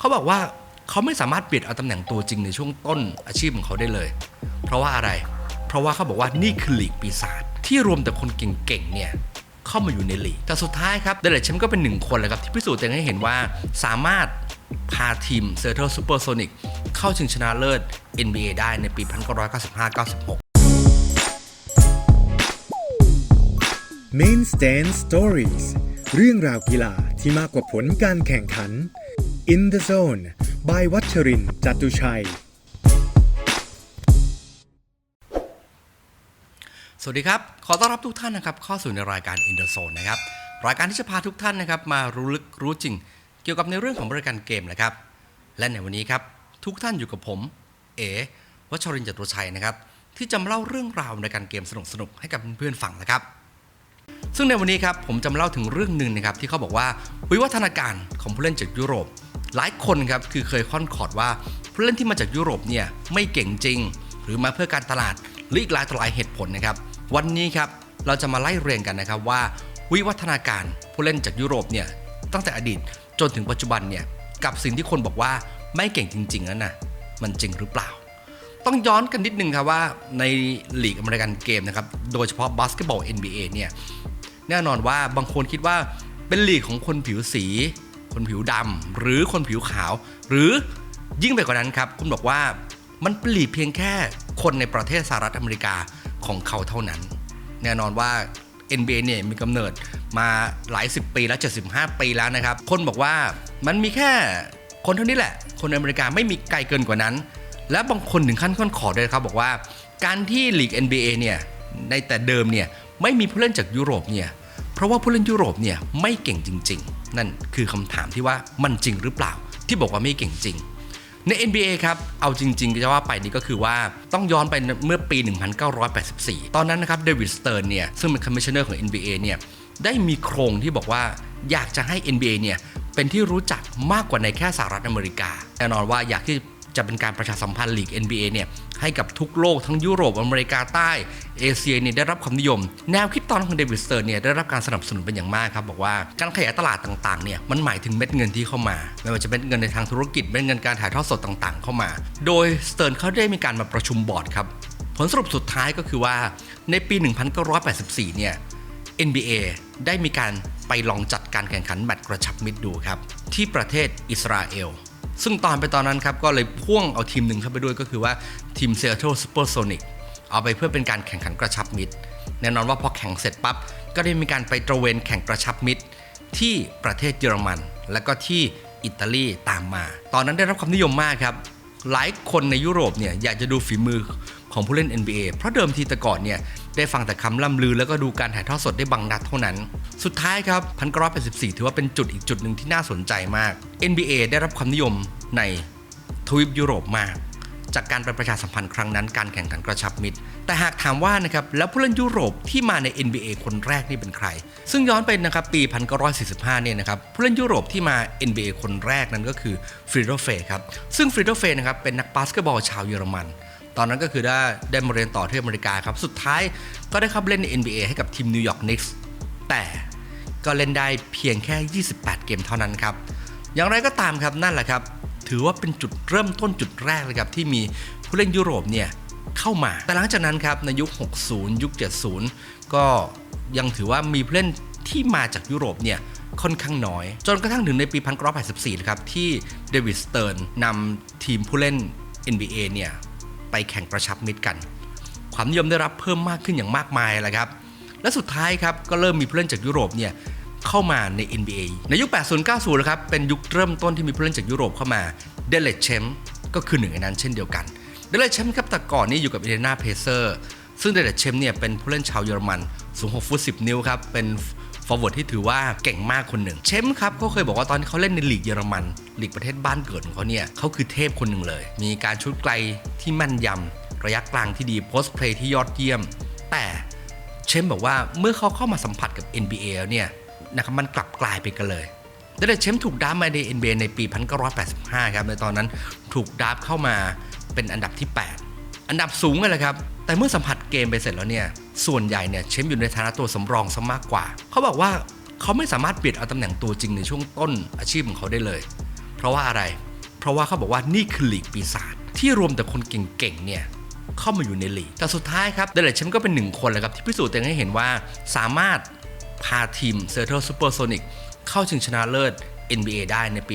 เขาบอกว่าเขาไม่สามารถเปลี่ยนเอาตำแหน่งตัวจริงในช่วงต้นอาชีพของเขาได้เลย เพราะว่าอะไร เพราะว่าเขาบอกว่านี่คือลีกปีศาจที่รวมแต่คนเก่งๆเนี่ยเข้ามาอยู่ในลีกแต่สุดท้ายครับเดลเลตแชมป์ก็เป็นหนึ่งคนเลยครับที่พิสูจน์ตัวเองให้เห็นว่าสามารถพาทีมเซอร์เทลซูเปอร์โซนิกเข้าชิงชนะเลิศ NBA ได้ในปี 1995-96 Main Stand Stories เรื่องราวกีฬาที่มากกว่าผลการแข่งขัน In the Zone by วัชรินทร์จตุชัย สวัสดีครับ ขอต้อนรับทุกท่านนะครับเข้าสู่ในรายการ In the Zone นะครับ รายการที่จะพาทุกท่านนะครับมารู้ลึกรู้จริง เกี่ยวกับในเรื่องของบริการเกมนะครับ และในวันนี้ครับทุกท่านอยู่กับผม เอ๋วัชรินทร์จตุชัยนะครับที่จะมาเล่าเรื่องราวในการเกมสนุกๆให้กับเพื่อนๆฟังนะครับซึ่งในวันนี้ครับผมจะมาเล่าถึงเรื่องหนึ่งนะครับที่เขาบอกว่าวิวัฒนาการของผู้เล่นจากยุโรป หลายคนครับคือเคยค่อนขอดว่าผู้เล่นที่มาจากยุโรปเนี่ยไม่เก่งจริง หรือมาเพื่อการตลาดหรืออีกหลายต่อหลายเหตุผลนะครับ วันนี้ครับเราจะมาไล่เรียงกันนะครับว่า วิวัฒนาการผู้เล่นจากยุโรปเนี่ยตั้งแต่อดีตจนถึงปัจจุบันเนี่ยกับสิ่งที่คนบอกว่าไม่เก่งจริงๆนั้นนะมันจริงหรือเปล่า ต้องย้อนกันนิดนึงครับว่าในลีกอเมริกันเกมนะครับโดยเฉพาะบาสเกตบอล NBA เนี่ยแน่นอนว่าบางคนคิดว่าเป็นลีกของคนผิวสี คนผิวดำหรือคนผิวขาว หรือยิ่งไปกว่านั้นครับ คุณบอกว่ามันปลีกเพียงแค่คนในประเทศสหรัฐอเมริกาของเขาเท่านั้น แน่นอนว่า NBA เนี่ยมีกำเนิดมาหลายสิบปีแล้ว 75 ปีแล้วนะครับ คนบอกว่ามันมีแค่คนเท่านี้แหละ คนอเมริกาไม่มีไกลเกินกว่านั้น และบางคนถึงขั้นข้อนขอด้วยครับบอกว่าการที่ลีก NBA เนี่ยในแต่เดิมเนี่ยไม่มีผู้เล่นจากยุโรปเนี่ยเพราะว่าผู้เล่นยุโรปเนี่ยไม่เก่งจริง ๆ นั่นคือคำถามที่ว่ามันจริงหรือเปล่า ที่บอกว่าไม่เก่งจริง ใน NBA ครับ เอาจริงๆจะว่าไปนี่ก็คือว่าต้องย้อนไปเมื่อปี 1984 ตอนนั้นนะครับเดวิดสเตอร์นเนี่ยซึ่งเป็นคอมมิชชันเนอร์ของ NBA เนี่ยได้มีโครงที่บอกว่าอยากจะให้ NBA เนี่ยเป็นที่รู้จักมากกว่าในแค่สหรัฐอเมริกาแน่นอนว่าอยากที่ จะเป็นการประชาสัมพันธ์ลีก NBA เนี่ยให้กับทุกโลกทั้งยุโรปอเมริกาใต้เอเชียเนี่ยได้รับความนิยม แนวคิดตอนของเดวิดสเติร์นเนี่ยได้รับการสนับสนุนเป็นอย่างมากครับ บอกว่าการขยายตลาดต่างๆเนี่ยมันหมายถึงเม็ดเงินที่เข้ามา ไม่ว่าจะเป็นเงินในทางธุรกิจเม็ดเงินการถ่ายทอดสดต่างๆ เข้ามา โดยสเติร์นเขาได้มีการมาประชุมบอร์ดครับผลสรุปสุดท้ายก็คือว่าในปี 1984 เนี่ย NBA ได้มีการไปลองจัดการแข่งขันแมตช์กระชับมิตรดูครับ ที่ประเทศอิสราเอล ซึ่งตอนไปตอนนั้นครับก็เลยพ่วงเอาทีมหนึ่งเข้าไปด้วยก็คือว่าทีม Seattle Supersonic เอาไปเพื่อเป็นการแข่งขันกระชับมิตร แน่นอนว่าพอแข่งเสร็จปั๊บก็ได้มีการไปตระเวนแข่งกระชับมิตร ที่ประเทศเยอรมัน และก็ที่อิตาลีตามมา ตอนนั้นได้รับความนิยมมากครับ หลายคนในยุโรปเนี่ยอยากจะดูฝีมือ ของผู้เล่น NBA เพราะเดิมทีแต่ก่อนเนี่ยได้ฟังแต่คำล่ำลือแล้วก็ดูการถ่ายทอดสดได้บางนัดเท่านั้น สุดท้ายครับ1984ถือว่าเป็นจุดอีกจุดหนึ่งที่น่าสนใจมาก NBA ได้รับความนิยมในทวีปยุโรปมาก จากการไปประชาสัมพันธ์ครั้งนั้นการแข่งขันกระชับมิตร แต่หากถามว่านะครับแล้วผู้เล่นยุโรปที่มาใน NBA คนแรกนี่เป็นใคร ซึ่งย้อนไปนะครับปี 1945 เนี่ยนะครับผู้เล่นยุโรปที่มา NBA คนแรกนั้นก็คือฟรีโดเฟครับซึ่งฟรีโดเฟนะครับเป็นนักบาสเกตบอลชาวเยอรมัน ตอนนั้นก็คือได้ได้มาเรียนต่อที่อเมริกาครับ สุดท้ายก็ได้เข้าเล่นใน NBA ให้กับทีมนิวยอร์กนิกส์แต่ก็เล่นได้เพียงแค่ 28 เกมเท่านั้นครับ อย่างไรก็ตามครับนั่นแหละครับ ถือว่าเป็นจุดเริ่มต้นจุดแรกเลยครับที่มีผู้เล่นยุโรปเนี่ยเข้ามา แต่หลังจากนั้นครับในยุค 60 ยุค 70 ก็ยังถือว่ามีผู้เล่นที่มาจากยุโรปเนี่ยค่อนข้างน้อย จนกระทั่งถึงในปี 1984 นะครับ ที่เดวิดสเติร์นนำทีมผู้เล่น NBA เนี่ย ไปแข่งกระชับมิตรกัน ความนิยมได้รับเพิ่มมากขึ้นอย่างมากมายแหละครับ และสุดท้ายครับก็เริ่มมีผู้เล่นจากยุโรปเนี่ยเข้ามาใน NBA ในยุค 80-90นะครับเป็นยุคเริ่มต้นที่มีผู้เล่นจากยุโรปเข้ามาเดลเลตเชมก็คือหนึ่งในนั้นเช่นเดียวกันเดลเลตเชมครับแต่ก่อนนี้อยู่กับอินเดนาเพเซอร์ซึ่งเดลเลตเชมเนี่ยเป็นผู้เล่นชาวเยอรมันสูง 6 ฟุต 10 นิ้วครับเป็น ฟอร์เวิร์ดที่ถือว่าเก่งมากคนหนึ่ง เชมครับเขาเคยบอกว่าตอนที่เขาเล่นในลีกเยอรมันลีกประเทศบ้านเกิดของเขาเนี่ยเขาคือเทพคนหนึ่งเลย มีการชุดไกลที่แม่นยำระยะกลางที่ดีโพสต์เพลย์ที่ยอดเยี่ยม แต่เชมบอกว่าเมื่อเขาเข้ามาสัมผัสกับ NBA แล้วเนี่ยนะครับมันกลับกลายไปกันเลยเดลเชมถูกดับมาใน NBA ในปี 1985 ครับในตอนนั้นถูกดับเข้ามาเป็นอันดับที่ 8 อันดับสูงเลยแหละครับ แต่เมื่อสัมผัสเกมไปเสร็จแล้วเนี่ย ส่วนใหญ่เนี่ยเชมอยู่ในฐานะตัวสำรองซะมากกว่า เขาบอกว่าเขาไม่สามารถเปลี่ยนเอาตำแหน่งตัวจริงในช่วงต้นอาชีพของเขาได้เลย เพราะว่าอะไร เพราะว่าเขาบอกว่านี่คือลีกปีศาจที่รวมแต่คนเก่งๆเนี่ยเข้ามาอยู่ในลีก แต่สุดท้ายครับเดลเลตแชมก็เป็นหนึ่งคนแหละครับที่พิสูจน์ตัวเองให้เห็นว่าสามารถพาทีมเซอร์เทลซูเปอร์โซนิกเข้าชิงชนะเลิศ NBA ได้ในปี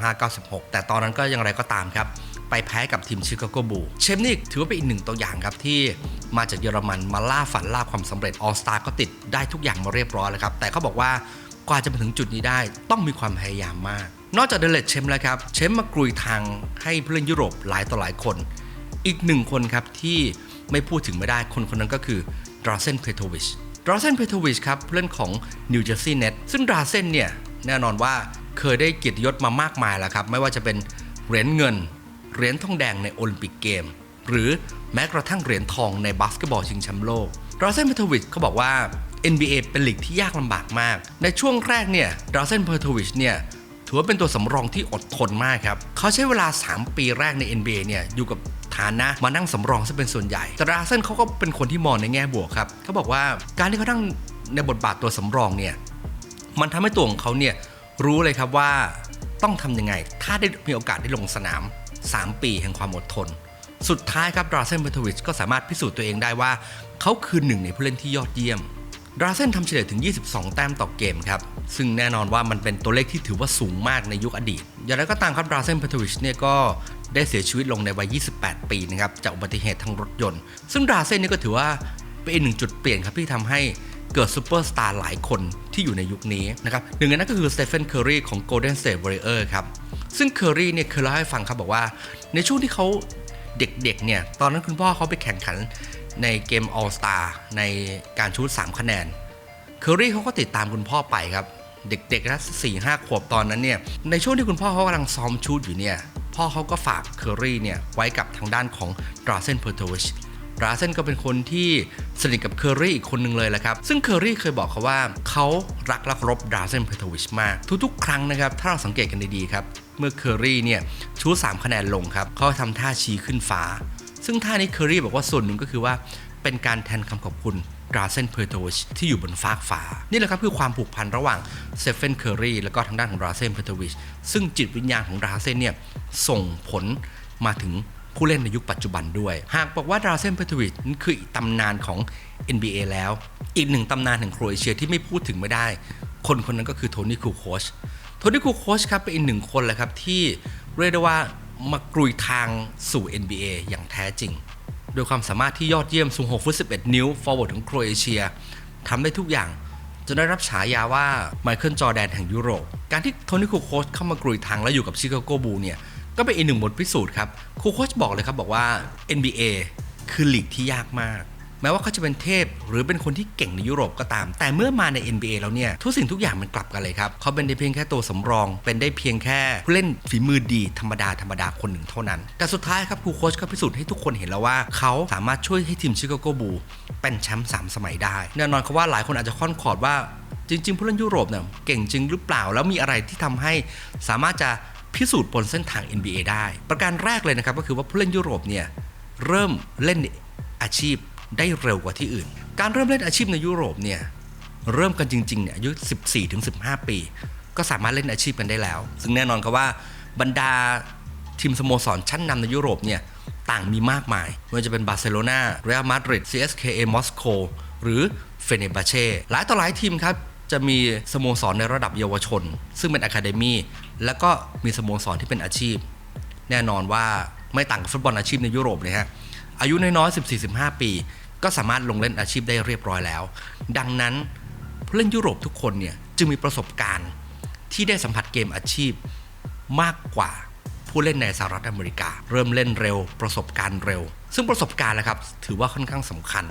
1995-96 แต่ตอนนั้นก็อย่างไรก็ตามครับ ไปแพ้กับทีมชิคาโกบูลเชมนี่ถือว่าเป็นอีกหนึ่งตัวอย่างครับที่มาจากเยอรมันมาล่าฝันล่าความสำเร็จออสตาก็ติดได้ทุกอย่างมาเรียบร้อยแล้วครับ แต่เขาบอกว่ากว่าจะมาถึงจุดนี้ได้ต้องมีความพยายามมาก นอกจากเดลเลตเชมแล้วครับเชมมากรุยทางให้ผู้เล่นยุโรปหลายต่อหลายคน อีกหนึ่งคนครับที่ไม่พูดถึงไม่ได้คนคนนั้นก็คือดราเซนเพโทวิชดราเซนเพโทวิชครับผู้เล่นของนิวเจอร์ซีย์เน็ตซึ่งดราเซนเนี่ยแน่นอนว่าเคยได้เกียรติยศมามากมายแล้วครับ ไม่ว่าจะเป็นเหรียญเงิน เหรียญทองแดงในโอลิมปิกเกม หรือแม้กระทั่งเหรียญทองในบาสเกตบอลชิงแชมป์โลกดราเซนเพโทวิชเขาบอกว่า NBA เป็นลีกที่ยากลำบากมาก ในช่วงแรกเนี่ยดราเซนเพโทวิชเนี่ยถือว่าเป็นตัวสำรองที่อดทนมากครับ เขาใช้เวลา 3 ปีแรกใน NBA เนี่ยอยู่กับฐานนะมานั่งสำรองซะเป็นส่วนใหญ่ แต่ราเซนเขาก็เป็นคนที่มองในแง่บวกครับ เขาบอกว่าการที่เขานั่งในบทบาทตัวสำรองเนี่ย มันทำให้ตัวของเขาเนี่ยรู้เลยครับว่าต้องทำยังไง ถ้าได้มีโอกาสได้ลงสนาม 3 ปีแห่งความอดทน สุดท้ายครับดราเซนเบอร์ทวิชก็สามารถพิสูจน์ตัวเองได้ว่า เขาคือหนึ่งในผู้เล่นที่ยอดเยี่ยมดราเซนทำเฉลี่ยถึง 22 แต้มต่อเกมครับ ซึ่งแน่นอนว่ามันเป็นตัวเลขที่ถือว่าสูงมากในยุคอดีต อย่างไรก็ตามครับดราเซนเพทวิชเนี่ยก็ได้เสียชีวิตลงในวัย 28 ปีนะครับจากอุบัติเหตุทางรถยนต์ ซึ่งดราเซนนี่ก็ถือว่าเป็นอีกหนึ่งจุดเปลี่ยนครับที่ทำให้เกิดซูเปอร์สตาร์หลายคนที่อยู่ในยุคนี้นะครับหนึ่งในนั้นก็คือสเตเฟนเคอร์รีของ Golden State Warriors ครับ ซึ่งเคอร์รีเนี่ยเคยเล่าให้ฟังครับบอกว่า ในช่วงที่เขาเด็กๆเนี่ยตอนนั้นคุณพ่อเขาไปแข่งขันในเกม All Star ในการชูต3คะแนนเคอรี่เขาก็ติดตามคุณพ่อไปครับ เด็กๆนะสี่ห้าขวบตอนนั้นเนี่ยในช่วงที่คุณพ่อเขากำลังซ้อมชูดอยู่เนี่ยพ่อเขาก็ฝากเคอรี่เนี่ยไว้กับทางด้านของดราเซนเพอร์โทวิชดราเซนก็เป็นคนที่สนิทกับเคอรี่อีกคนหนึ่งเลยแหละครับ ซึ่งเคอรี่เคยบอกเขาว่าเขารักและเคารพดราเซนเพอร์โทวิชมาก ทุกๆ ครั้งนะครับ ถ้าเราสังเกตกันดีๆครับ เมื่อเคอรี่เนี่ยชูดสามคะแนนลงครับเขาทำท่าชี้ขึ้นฟ้า ซึ่งท่านี้เคอรี่บอกว่าส่วนหนึ่งก็คือว่าเป็นการแทนคำขอบคุณราเซนเพอร์โตวิชที่อยู่บนฟากฟ้า นี่แหละครับคือความผูกพันระหว่างเซฟเฟนเคอรีแล้วก็ทางด้านของราเซนเพอร์โตวิชซึ่งจิตวิญญาณของราเซนเนี่ยส่งผลมาถึงผู้เล่นในยุคปัจจุบันด้วย หากบอกว่าราเซนเพอร์โตวิชนั่นคืออีกตำนานของ NBA แล้ว อีกหนึ่งตำนานแห่งโครเอเชียที่ไม่พูดถึงไม่ได้ คนคนนั้นก็คือโทนี่คูโคช โทนี่คูโคชครับเป็นอีกหนึ่งคนแหละครับที่เรียกได้ว่า มากรุยทางสู่ NBA อย่างแท้จริง โดยความสามารถที่ยอดเยี่ยมสูง6ฟุต11 นิ้ว ฟอร์เวิร์ดของโครเอเชียทำได้ทุกอย่าง จนได้รับฉายาว่าไมเคิลจอร์แดนแห่งยุโรป การที่โทนี่คูโคชเข้ามากรุยทางและอยู่กับชิคาโกบูลเนี่ยก็เป็นอีกหนึ่งบทพิสูจน์ครับคูโคชบอกเลยครับบอกว่า NBA คือลีกที่ยากมาก แม้ว่าเขาจะเป็นเทพ หรือเป็นคนที่เก่งในยุโรปก็ตาม แต่เมื่อมาใน NBA แล้วเนี่ยทุกสิ่งทุกอย่างมันกลับกันเลยครับเขาเป็นได้เพียงแค่ตัวสำรอง เป็นได้เพียงแค่ผู้เล่นฝีมือดีธรรมดาธรรมดาคนหนึ่งเท่านั้น แต่สุดท้ายครับครูโค้ชก็พิสูจน์ให้ทุกคนเห็นแล้วว่าเขาสามารถช่วยให้ทีมชิคาโกบูลเป็นแชมป์สามสมัยได้แน่นอนครับว่าหลายคนอาจจะค่อนขอดว่าจริงๆผู้เล่นยุโรปเนี่ยเก่งจริงหรือเปล่าแล้วมีอะไรที่ทำให้สามารถจะพิสูจน์บนเส้นทาง NBA ได้ ประการแรกเลยนะครับก็คือว่าผู้เล่นยุโรปเนี่ยเริ่มเล่นอาชีพ ได้เร็วกว่าที่อื่น การเริ่มเล่นอาชีพในยุโรปเนี่ยเริ่มกันจริงๆเนี่ยอายุ 14-15 ปี ก็สามารถเล่นอาชีพกันได้แล้ว ซึ่งแน่นอนครับว่าบรรดาทีมสโมสรชั้นนำในยุโรปเนี่ยต่างมีมากมายไม่ว่าจะเป็นบาร์เซโลนาเรอัลมาดริด CSKA มอสโกหรือเฟเนบาเช่หลายต่อหลายทีมครับ จะมีสโมสรในระดับเยาวชน ซึ่งเป็นอะคาเดมีแล้วก็มีสโมสรที่เป็นอาชีพ แน่นอนว่าไม่ต่างกับฟุตบอลอาชีพในยุโรปเลยฮะอายุน้อยๆ14-15 ปี ก็สามารถลงเล่นอาชีพได้เรียบร้อยแล้ว ดังนั้นผู้เล่นยุโรปทุกคนเนี่ยจึงมีประสบการณ์ที่ได้สัมผัสเกมอาชีพมากกว่าผู้เล่นในสหรัฐอเมริกา เริ่มเล่นเร็ว ประสบการณ์เร็ว ซึ่งประสบการณ์นะครับถือว่าค่อนข้างสำคัญ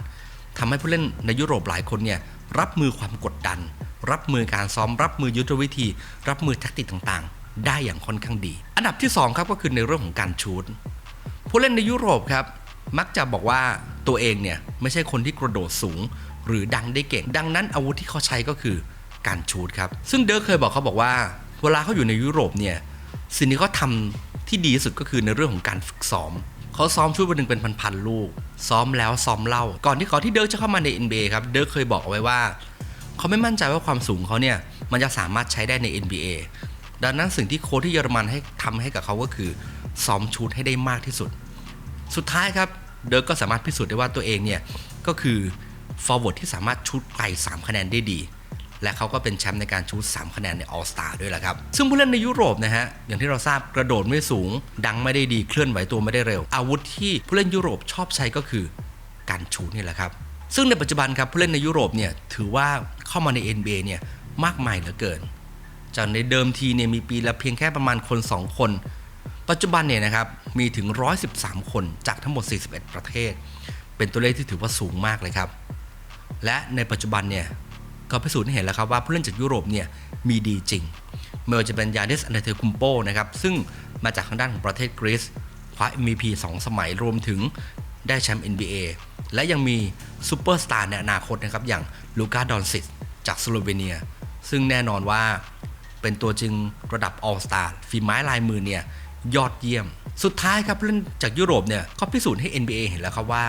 ทำให้ผู้เล่นในยุโรปหลายคนเนี่ยรับมือความกดดัน รับมือการซ้อม รับมือยุทธวิธี รับมือแทคติกต่างๆ ได้อย่างค่อนข้างดี อันดับที่สองครับก็คือในเรื่องของการชูตผู้เล่นในยุโรปครับ มักจะบอกว่าตัวเองเนี่ยไม่ใช่คนที่กระโดดสูง หรือดังได้เก่ง ดังนั้นอาวุธที่เขาใช้ก็คือการชูดครับ ซึ่งเดิร์กเคยบอกเขาบอกว่า เวลาเขาอยู่ในยุโรปเนี่ยสิ่งที่เขาทำที่ดีที่สุดก็คือในเรื่องของการฝึกซ้อมเขาซ้อมชุดวันหนึ่งเป็นพันๆลูก ซ้อมแล้วซ้อมเล่า ก่อนที่เขาที่เดิร์กจะเข้ามาใน NBA ครับเดิร์กเคยบอกเอาไว้ว่า เขาไม่มั่นใจว่าความสูงเขาเนี่ยมันจะสามารถใช้ได้ใน NBA ดังนั้นสิ่งที่โค้ชที่เยอรมันให้ทำให้กับเขาก็คือซ้อมชูตให้ได้มากที่สุด สุดท้ายครับเดิร์กก็สามารถพิสูจน์ได้ว่าตัวเองเนี่ยก็คือ forward ที่สามารถชูตไกล3คะแนนได้ดี และเขาก็เป็นแชมป์ในการชูต3คะแนนใน All Star ด้วยแหละครับ ซึ่งผู้เล่นในยุโรปนะฮะ อย่างที่เราทราบกระโดดไม่สูง ดังไม่ได้ดีเคลื่อนไหวตัวไม่ได้เร็ว อาวุธที่ผู้เล่นยุโรปชอบใช้ก็คือการชูตนี่แหละครับ ซึ่งในปัจจุบันครับผู้เล่นในยุโรปเนี่ยถือว่าเข้ามาใน NBA เนี่ยมากมายเหลือเกิน จากในเดิมทีเนี่ยมีปีละเพียงแค่ประมาณคน 2 คน ปัจจุบันเนี่ยนะครับมีถึง 113 คนจากทั้งหมด 41 ประเทศ เป็นตัวเลขที่ถือว่าสูงมากเลยครับ และในปัจจุบันเนี่ยก็พิสูจน์ให้เห็นแล้วครับว่าผู้เล่นจากยุโรปเนี่ยมีดีจริงไม่ว่าจะเป็นยานิสอันเดเทคุมโปนะครับซึ่งมาจากทางด้านของประเทศกรีซคว้า MVP 2 สมัยรวมถึงได้แชมป์ NBA และยังมีซูเปอร์สตาร์ในอนาคตนะครับอย่างลูกาดอนซิสจากสโลเวเนีย ซึ่งแน่นอนว่าเป็นตัวจริงระดับ All Star ฝีไม้ลายมือเนี่ย ยอดเยี่ยม สุดท้ายครับผู้เล่นจากยุโรปเนี่ยก็พิสูจน์ให้ NBA เห็นแล้วครับว่า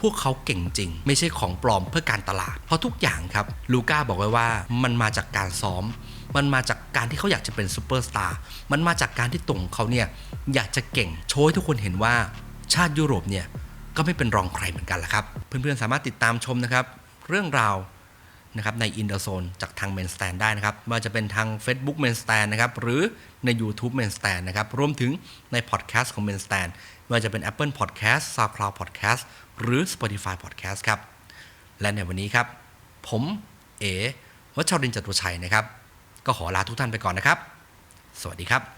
พวกเขาเก่งจริง ไม่ใช่ของปลอมเพื่อการตลาด เพราะทุกอย่างครับลูก้าบอกไว้ว่ามันมาจากการซ้อม มันมาจากการที่เขาอยากจะเป็นซูเปอร์สตาร์มันมาจากการที่ตรงเขาเนี่ยอยากจะเก่งโชว์ให้ทุกคนเห็นว่าชาติยุโรปเนี่ยก็ไม่เป็นรองใครเหมือนกันละครับ เพื่อนๆสามารถติดตามชมนะครับ เรื่องราว นะครับใน i n d e r Zone จากทาง Main Stand ได้นะครับไม่ว่าจะเป็นทาง Facebook Main Stand นะครับหรือใน YouTube Main Stand นะครับรวมถึงใน Podcast ของ Main Stand ไม่ว่าจะเป็น Apple Podcast SoundCloud Podcast หรือ Spotify Podcast ครับ และในวันนี้ครับ ผมเอวัชรินจตุชัยนะครับ ก็ขอลาทุกท่านไปก่อนนะครับ สวัสดีครับ